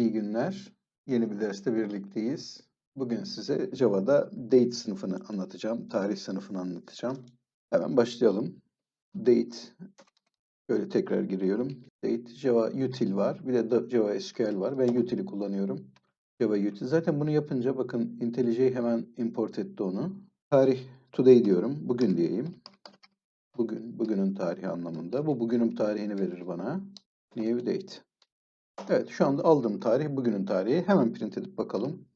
İyi günler. Yeni bir derste birlikteyiz. Bugün size Java'da date sınıfını anlatacağım. Tarih sınıfını anlatacağım. Hemen başlayalım. Date. Böyle tekrar giriyorum. Date. Java util var. Bir de Java SQL var. Ben util'i kullanıyorum. Java util. Zaten bunu yapınca bakın IntelliJ hemen import etti onu. Tarih today diyorum. Bugün diyeyim. Bugün, bugünün tarihi anlamında. Bu bugünün tarihini verir bana. New date. Evet, şu anda aldığım tarih bugünün tarihi. Hemen print edip bakalım.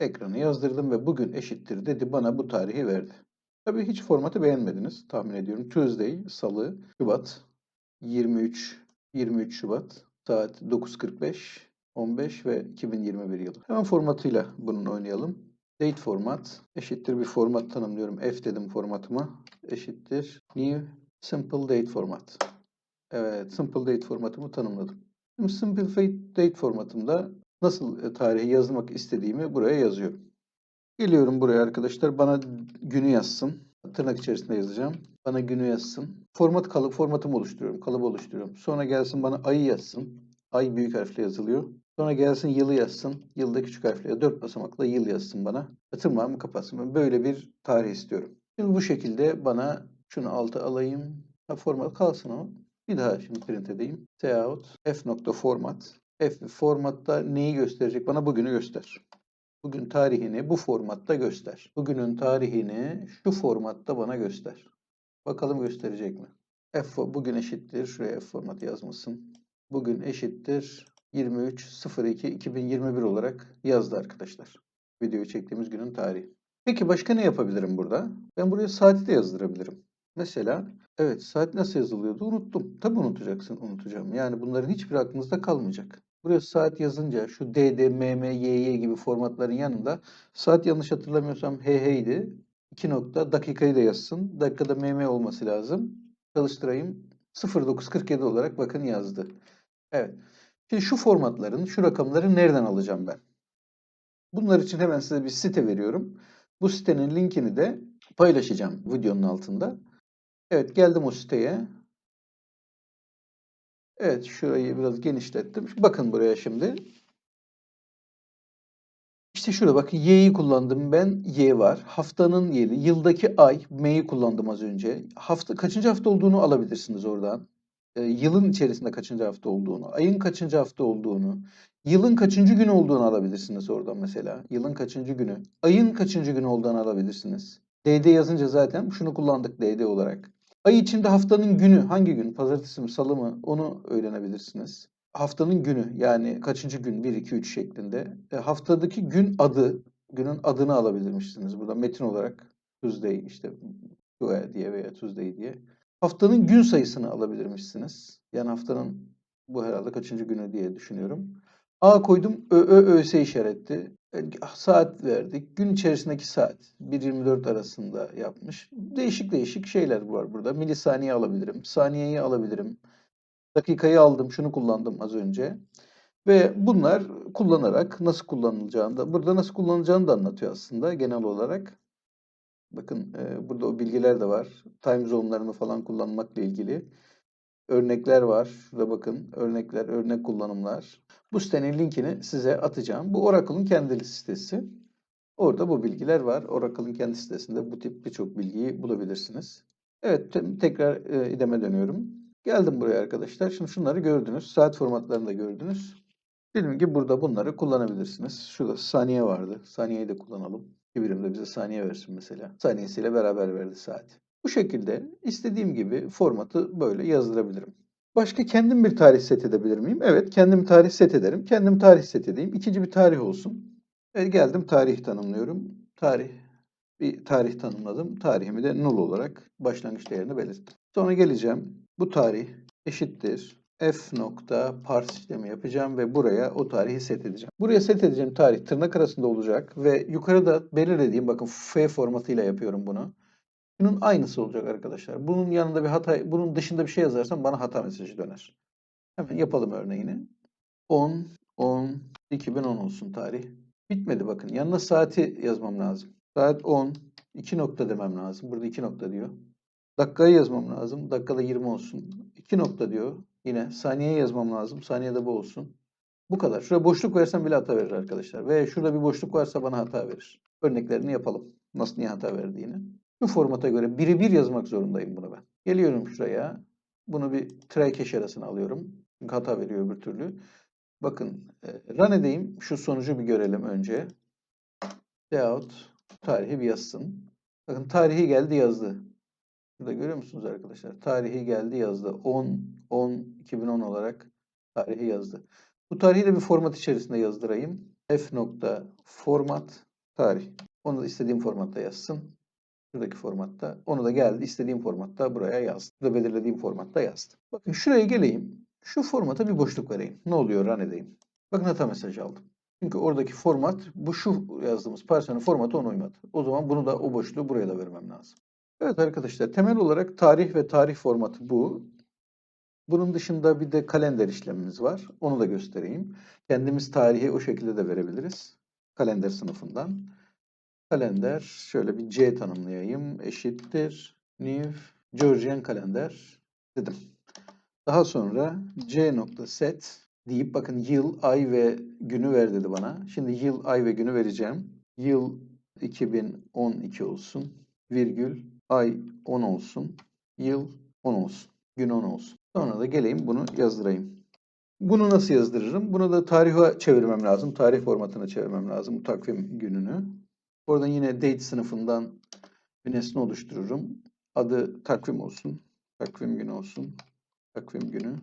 Ekranı yazdırdım ve bugün eşittir dedi. Bana bu tarihi verdi. Tabii hiç formatı beğenmediniz tahmin ediyorum. Tuesday, Salı, Şubat, 23, 23 Şubat, saat 9.45, 15 ve 2021 yılı. Hemen formatıyla bunun oynayalım. Date format eşittir bir format tanımlıyorum. F dedim formatıma. Eşittir new simple date format. Evet, simple date formatımı tanımladım. Şimdi simplified date formatımda nasıl e, tarihi yazmak istediğimi buraya yazıyorum. Geliyorum buraya arkadaşlar. Bana günü yazsın. Tırnak içerisinde yazacağım. Bana günü yazsın. Format kalıp formatımı oluşturuyorum. Kalıbı oluşturuyorum. Sonra gelsin bana ayı yazsın. Ay büyük harfle yazılıyor. Sonra gelsin yılı yazsın. Yılda küçük harfle. Dört basamakla yıl yazsın bana. Tırnağımı kapatsın. Ben böyle bir tarih istiyorum. Şimdi bu şekilde bana şunu altı alayım. Format kalsın o. Bir daha şimdi print edeyim. Cout f.format. F formatta neyi gösterecek? Bana bugünü göster. Bugün tarihini bu formatta göster. Bugünün tarihini şu formatta bana göster. Bakalım gösterecek mi? F bugün eşittir. Şuraya F formatı yazmasın. Bugün eşittir 23.02.2021 olarak yazdı arkadaşlar. Videoyu çektiğimiz günün tarihi. Peki başka ne yapabilirim burada? Ben buraya saati de yazdırabilirim. Mesela evet saat nasıl yazılıyordu unuttum. Tabi unutacaksın unutacağım. Yani bunların hiçbir aklınızda kalmayacak. Buraya saat yazınca şu DD, MM, YY gibi formatların yanında saat yanlış hatırlamıyorsam HH 2 nokta dakikayı da yazsın. Dakikada MM olması lazım. Çalıştırayım. 0947 olarak bakın yazdı. Evet. Şimdi şu formatların, şu rakamları nereden alacağım ben? Bunlar için hemen size bir site veriyorum. Bu sitenin linkini de paylaşacağım videonun altında. Evet geldim o siteye. Evet şurayı biraz genişlettim. Bakın buraya şimdi. İşte şurada bakın y'yi kullandım ben. Y var. Haftanın yeri, yıldaki ay, m'yi kullandım az önce. Hafta kaçıncı hafta olduğunu alabilirsiniz oradan. Ee, yılın içerisinde kaçıncı hafta olduğunu, ayın kaçıncı hafta olduğunu, yılın kaçıncı gün olduğunu alabilirsiniz oradan mesela. Yılın kaçıncı günü, ayın kaçıncı günü olduğunu alabilirsiniz. DD yazınca zaten şunu kullandık DD olarak. Ay içinde haftanın günü hangi gün? Pazartesi mi, salı mı? Onu öğrenebilirsiniz. Haftanın günü yani kaçıncı gün? 1, 2, 3 şeklinde. E, haftadaki gün adı, günün adını alabilirmişsiniz. Burada metin olarak Tuesday işte diye veya Tuesday diye. Haftanın gün sayısını alabilirmişsiniz. Yani haftanın bu herhalde kaçıncı günü diye düşünüyorum. A koydum. Ö, Ö, ÖS işareti. Saat verdik. Gün içerisindeki saat. 1.24 arasında yapmış. Değişik değişik şeyler var burada. Milisaniye alabilirim. Saniyeyi alabilirim. Dakikayı aldım. Şunu kullandım az önce. Ve bunlar kullanarak nasıl kullanılacağını da, burada nasıl kullanılacağını da anlatıyor aslında genel olarak. Bakın e, burada o bilgiler de var. Time zone'larını falan kullanmakla ilgili. Örnekler var. Şurada bakın örnekler, örnek kullanımlar. Bu sitenin linkini size atacağım. Bu Oracle'ın kendi sitesi. Orada bu bilgiler var. Oracle'ın kendi sitesinde bu tip birçok bilgiyi bulabilirsiniz. Evet tekrar e, ideme dönüyorum. Geldim buraya arkadaşlar. Şimdi şunları gördünüz. Saat formatlarını da gördünüz. Dediğim gibi burada bunları kullanabilirsiniz. Şurada saniye vardı. Saniyeyi de kullanalım. Bir birimde bize saniye versin mesela. Saniyesiyle beraber verdi saat. Bu şekilde istediğim gibi formatı böyle yazdırabilirim. Başka kendim bir tarih set edebilir miyim? Evet, kendim tarih set ederim. Kendim tarih set edeyim. İkinci bir tarih olsun. Evet, geldim tarih tanımlıyorum. Tarih, bir tarih tanımladım. Tarihimi de null olarak başlangıç değerini belirttim. Sonra geleceğim. Bu tarih eşittir. F nokta parse işlemi yapacağım ve buraya o tarihi set edeceğim. Buraya set edeceğim tarih tırnak arasında olacak ve yukarıda belirlediğim bakın F formatıyla yapıyorum bunu. Bunun aynısı olacak arkadaşlar. Bunun yanında bir hata, bunun dışında bir şey yazarsam bana hata mesajı döner. Hemen yapalım örneğini. 10, 10, 2010 olsun tarih. Bitmedi bakın. Yanına saati yazmam lazım. Saat 10, 2 nokta demem lazım. Burada 2 nokta diyor. Dakikayı yazmam lazım. Dakikada 20 olsun. 2 nokta diyor. Yine saniye yazmam lazım. Saniyede bu olsun. Bu kadar. Şurada boşluk versem bile hata verir arkadaşlar. Ve şurada bir boşluk varsa bana hata verir. Örneklerini yapalım. Nasıl niye hata verdiğini. Bu formata göre birebir yazmak zorundayım bunu ben. Geliyorum şuraya. Bunu bir try cache arasına alıyorum. Çünkü hata veriyor öbür türlü. Bakın e, run edeyim. Şu sonucu bir görelim önce. Layout tarihi bir yazsın. Bakın tarihi geldi yazdı. Burada görüyor musunuz arkadaşlar? Tarihi geldi yazdı. 10 10 2010 olarak tarihi yazdı. Bu tarihi de bir format içerisinde yazdırayım. F nokta format tarih. Onu da istediğim formatta yazsın. Şuradaki formatta. Onu da geldi istediğim formatta buraya yazdı. Burada belirlediğim formatta yazdı. Bakın şuraya geleyim. Şu formata bir boşluk vereyim. Ne oluyor run edeyim. Bakın hata mesajı aldım. Çünkü oradaki format bu şu yazdığımız parçanın formatı ona uymadı. O zaman bunu da o boşluğu buraya da vermem lazım. Evet arkadaşlar temel olarak tarih ve tarih formatı bu. Bunun dışında bir de kalender işlemimiz var. Onu da göstereyim. Kendimiz tarihi o şekilde de verebiliriz. Kalender sınıfından. Kalender şöyle bir C tanımlayayım. Eşittir new Georgian kalender dedim. Daha sonra c nokta set deyip bakın yıl, ay ve günü ver dedi bana. Şimdi yıl, ay ve günü vereceğim. Yıl 2012 olsun. Virgül ay 10 olsun. Yıl 10 olsun. Gün 10 olsun. Sonra da geleyim bunu yazdırayım. Bunu nasıl yazdırırım? Bunu da tarihe çevirmem lazım. Tarih formatına çevirmem lazım. Bu takvim gününü. Oradan yine date sınıfından bir nesne oluştururum. Adı takvim olsun. Takvim günü olsun. Takvim günü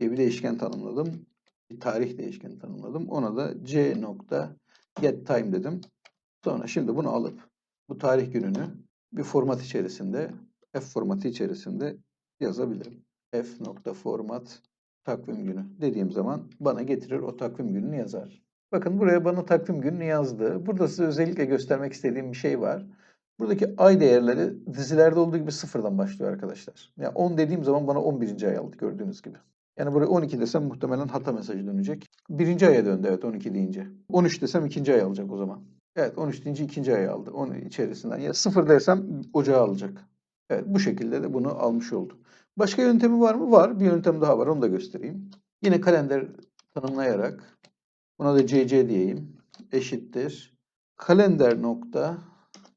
diye bir değişken tanımladım. Bir tarih değişkeni tanımladım. Ona da c nokta get time dedim. Sonra şimdi bunu alıp bu tarih gününü bir format içerisinde f formatı içerisinde yazabilirim. f nokta format takvim günü dediğim zaman bana getirir o takvim gününü yazar. Bakın buraya bana takvim gününü yazdı. Burada size özellikle göstermek istediğim bir şey var. Buradaki ay değerleri dizilerde olduğu gibi sıfırdan başlıyor arkadaşlar. Yani 10 dediğim zaman bana 11. ay aldı gördüğünüz gibi. Yani buraya 12 desem muhtemelen hata mesajı dönecek. Birinci aya döndü evet 12 deyince. 13 desem ikinci ay alacak o zaman. Evet 13 deyince ikinci ay aldı. Onun içerisinden. Ya 0 dersem ocağı alacak. Evet bu şekilde de bunu almış oldu. Başka yöntemi var mı? Var. Bir yöntem daha var. Onu da göstereyim. Yine kalender tanımlayarak buna da cc diyeyim. Eşittir. Kalender nokta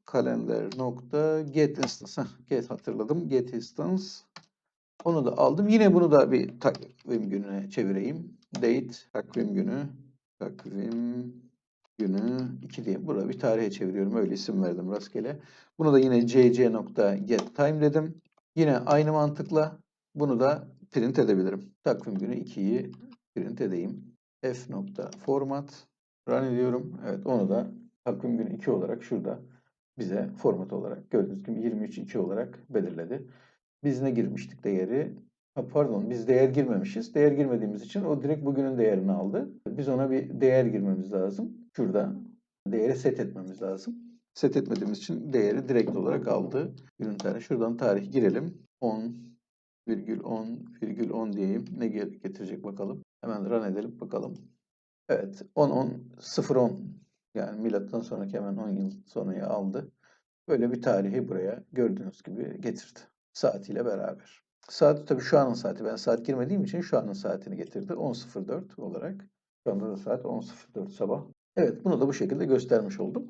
kalender nokta get instance. Get hatırladım. Get instance. Onu da aldım. Yine bunu da bir takvim gününe çevireyim. Date takvim günü. Takvim günü 2 diye. Burada bir tarihe çeviriyorum. Öyle isim verdim rastgele. Bunu da yine cc nokta get time dedim. Yine aynı mantıkla bunu da print edebilirim. Takvim günü 2'yi print edeyim. F nokta format run ediyorum. Evet onu da takvim günü 2 olarak şurada bize format olarak gördüğünüz gibi 23 2 olarak belirledi. Biz ne girmiştik değeri? Ha, pardon biz değer girmemişiz. Değer girmediğimiz için o direkt bugünün değerini aldı. Biz ona bir değer girmemiz lazım. Şurada değeri set etmemiz lazım. Set etmediğimiz için değeri direkt olarak aldı. Günün tarihi. Şuradan tarih girelim. 10 virgül 10 virgül 10 diyeyim. Ne getirecek bakalım. Hemen run edelim bakalım. Evet 10 10 0 10 yani milattan sonraki hemen 10 yıl sonraya aldı. Böyle bir tarihi buraya gördüğünüz gibi getirdi. Saatiyle beraber. Saat tabii şu anın saati. Ben saat girmediğim için şu anın saatini getirdi. 10.04 olarak. Şu anda da saat 10.04 sabah. Evet bunu da bu şekilde göstermiş oldum.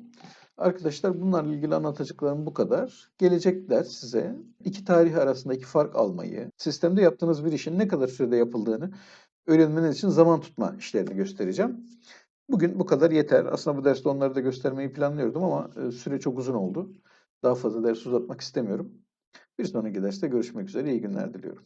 Arkadaşlar bunlarla ilgili anlatacaklarım bu kadar. Gelecek ders size iki tarih arasındaki fark almayı, sistemde yaptığınız bir işin ne kadar sürede yapıldığını öğrenmeniz için zaman tutma işlerini göstereceğim. Bugün bu kadar yeter. Aslında bu derste onları da göstermeyi planlıyordum ama e, süre çok uzun oldu. Daha fazla ders uzatmak istemiyorum. Bir sonraki derste görüşmek üzere. İyi günler diliyorum.